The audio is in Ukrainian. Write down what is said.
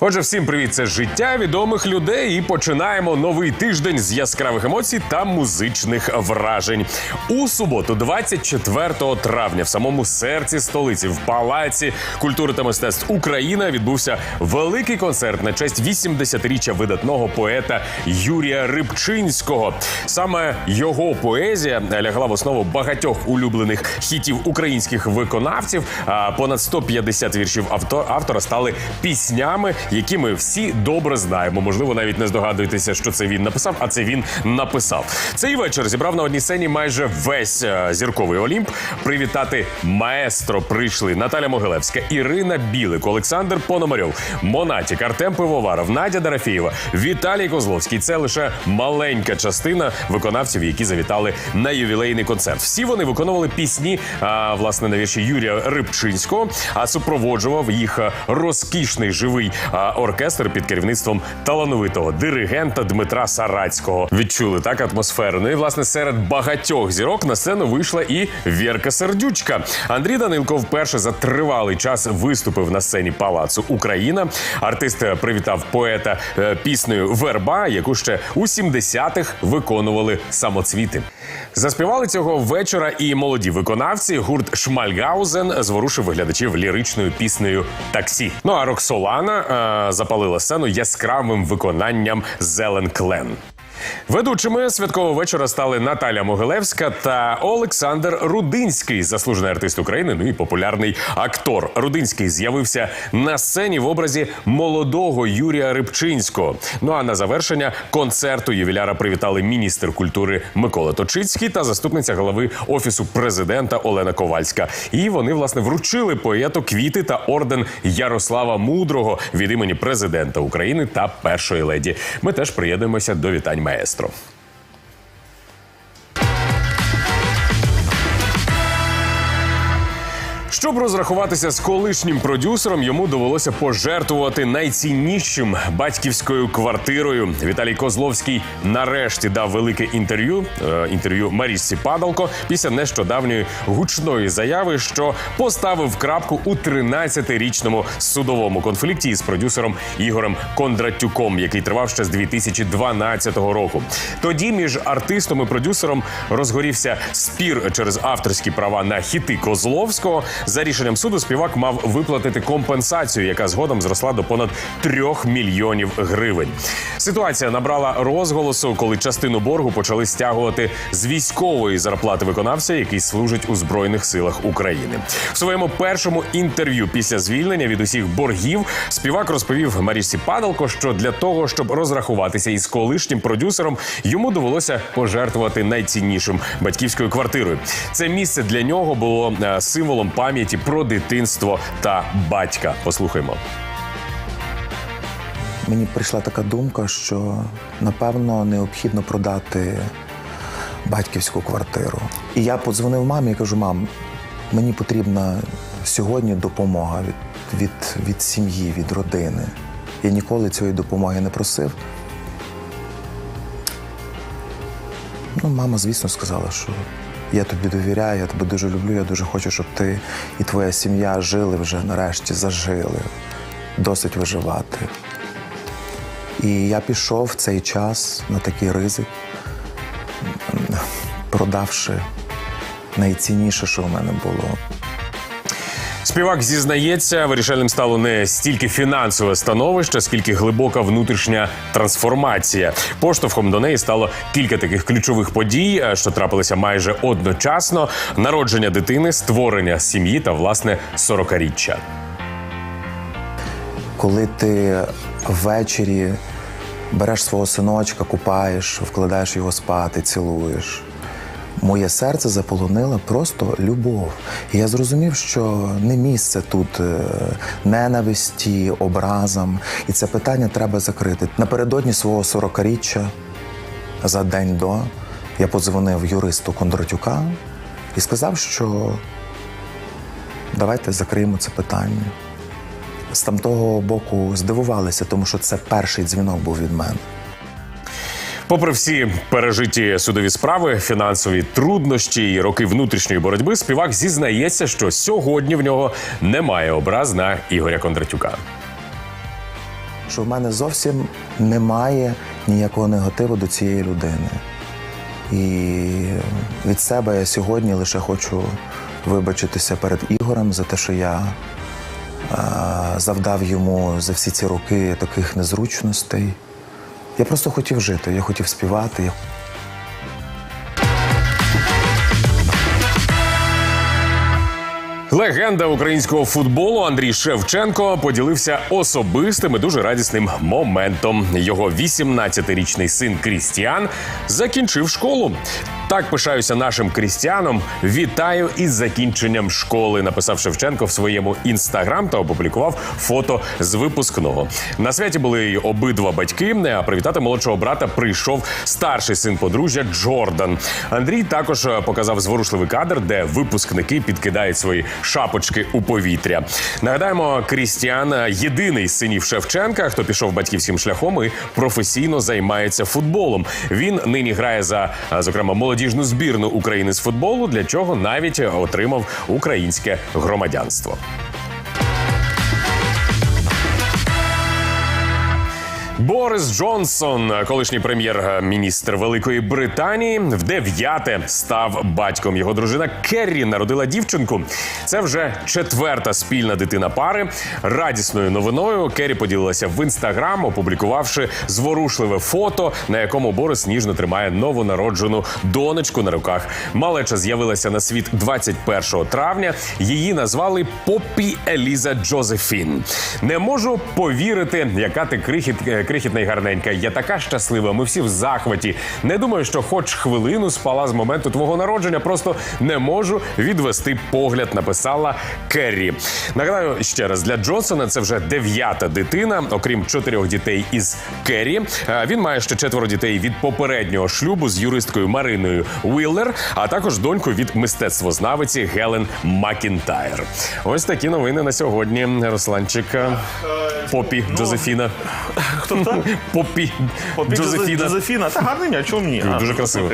Отже, всім привіт! Це життя відомих людей. І починаємо новий тиждень з яскравих емоцій та музичних вражень. У суботу, 24 травня, в самому серці столиці, в палаці культури та мистецтв Україна відбувся великий концерт на честь 80-річчя видатного поета Юрія Рибчинського. Саме його поезія лягла в основу багатьох улюблених хітів українських виконавців. Понад 150 віршів авто- автора стали піснями, які ми всі добре знаємо. Можливо, навіть не здогадуєтеся, що це він написав, а це він написав. Цей вечір зібрав на одній сцені майже весь е, зірковий Олімп. Привітати маестро прийшли Наталя Могилевська, Ірина Білик, Олександр Пономарьов, Монатік, Артем Пивоваров, Надя Дарафєєва, Віталій Козловський. Це лише маленька частина виконавців, які завітали на ювілейний концерт. Всі вони виконували пісні, а, власне, на вірші Юрія Рибчинського, а супроводжував їх розкішний живий а, оркестр під керівництвом талановитого диригента Дмитра Сарацького. Відчули так атмосферу. Ну і власне серед багатьох зірок на сцену вийшла і Вірка Сердючка. Андрій Данилко вперше за тривалий час виступив на сцені Палацу Україна. Артист е, привітав поета е, піснею Верба, яку ще у 70-х виконували самоцвіти. Заспівали цього вечора і молоді виконавці. Гурт Шмальгаузен зворушив виглядачів ліричною піснею Таксі. Ну а Роксолана е, запалила сцену яскравим виконанням Зелен Клен. Ведучими святкового вечора стали Наталя Могилевська та Олександр Рудинський, заслужений артист України. Ну і популярний актор. Рудинський з'явився на сцені в образі молодого Юрія Рибчинського. Ну а на завершення концерту ювіляра привітали міністр культури Микола Точицький та заступниця голови офісу президента Олена Ковальська. І вони власне вручили поету квіти та орден Ярослава Мудрого від імені президента України та першої леді. Ми теж приєднуємося до вітань маестро. Щоб розрахуватися з колишнім продюсером, йому довелося пожертвувати найціннішим батьківською квартирою. Віталій Козловський нарешті дав велике інтерв'ю е, інтерв'ю Марісці Падалко після нещодавньої гучної заяви, що поставив крапку у 13-річному судовому конфлікті із продюсером Ігорем Кондратюком, який тривав ще з 2012 року. Тоді між артистом і продюсером розгорівся спір через авторські права на хіти Козловського. За рішенням суду співак мав виплатити компенсацію, яка згодом зросла до понад трьох мільйонів гривень. Ситуація набрала розголосу, коли частину боргу почали стягувати з військової зарплати виконавця, який служить у збройних силах України. В своєму першому інтерв'ю після звільнення від усіх боргів співак розповів Марісі Падалко, що для того, щоб розрахуватися із колишнім продюсером, йому довелося пожертвувати найціннішим батьківською квартирою. Це місце для нього було е, символом пам'яті про дитинство та батька. Послухаймо. Мені прийшла така думка, що напевно необхідно продати батьківську квартиру. І я подзвонив мамі і кажу: мам, мені потрібна сьогодні допомога від, від, від сім'ї, від родини. Я ніколи цієї допомоги не просив. Ну, мама, звісно, сказала, що я тобі довіряю, я тебе дуже люблю, я дуже хочу, щоб ти і твоя сім'я жили вже нарешті, зажили, досить виживати. І я пішов в цей час на такий ризик, продавши найцінніше, що в мене було. Співак зізнається, вирішальним стало не стільки фінансове становище, скільки глибока внутрішня трансформація. Поштовхом до неї стало кілька таких ключових подій, е, що трапилися майже одночасно: народження дитини, створення сім'ї та власне сорокаріччя. Коли ти ввечері береш свого синочка, купаєш, вкладаєш його спати, цілуєш. Моє серце заполонила просто любов. І я зрозумів, що не місце тут е, ненависті, образам, і це питання треба закрити. Напередодні свого 40-річчя, за день до, я подзвонив юристу Кондратюка і сказав, що давайте закриємо це питання. З тамтого боку здивувалися, тому що це перший дзвінок був від мене. Попри всі пережиті судові справи, фінансові труднощі і роки внутрішньої боротьби, співак зізнається, що сьогодні в нього немає образ на Ігоря Кондратюка. що в мене зовсім немає ніякого негативу до цієї людини. І від себе я сьогодні лише хочу вибачитися перед Ігорем за те, що я е, завдав йому за всі ці роки таких незручностей. Я просто хотів жити, я хотів співати. Легенда українського футболу Андрій Шевченко поділився особистим і дуже радісним моментом. Його 18-річний син Крістіан закінчив школу. Так пишаюся нашим крістіаном. Вітаю із закінченням школи. Написав Шевченко в своєму інстаграм та опублікував фото з випускного. На святі були й обидва батьки. А привітати молодшого брата прийшов старший син подружжя Джордан. Андрій також е, показав зворушливий кадр, де випускники підкидають свої шапочки у повітря. Нагадаємо, Крістіан е, єдиний з синів Шевченка, хто пішов батьківським шляхом і професійно займається футболом. Він нині грає за е, зокрема молодіжну збірну України з футболу, для чого навіть отримав українське громадянство. Борис Джонсон, колишній прем'єр-міністр Великої Британії, в дев'яте став батьком. Його дружина Керрі народила дівчинку. Це вже четверта спільна дитина пари. Радісною новиною Керрі поділилася в інстаграм, опублікувавши зворушливе фото, на якому Борис ніжно тримає новонароджену донечку на руках. Малеча з'явилася на світ 21 травня. Її назвали Поппі Еліза Джозефін. Не можу повірити, яка ти крихіт, е, крихітна і гарненька. Я така щаслива. Ми всі в захваті. Не думаю, що хоч хвилину спала з моменту твого народження. Просто не можу відвести погляд. Написала Керрі. Нагадаю ще раз для Джонсона це вже дев'ята дитина, окрім чотирьох дітей із Керрі. Е, Він має ще четверо дітей від попереднього шлюбу з юристкою Мариною Уіллер, а також доньку від мистецтвознавиці Гелен Макінтайр. Ось такі новини на сьогодні. Русланчик е, Попі Джозефіна. Хто? Попі Джозефіна. Джозефіна. Та гарний, а чому ні? А, Дуже красиво.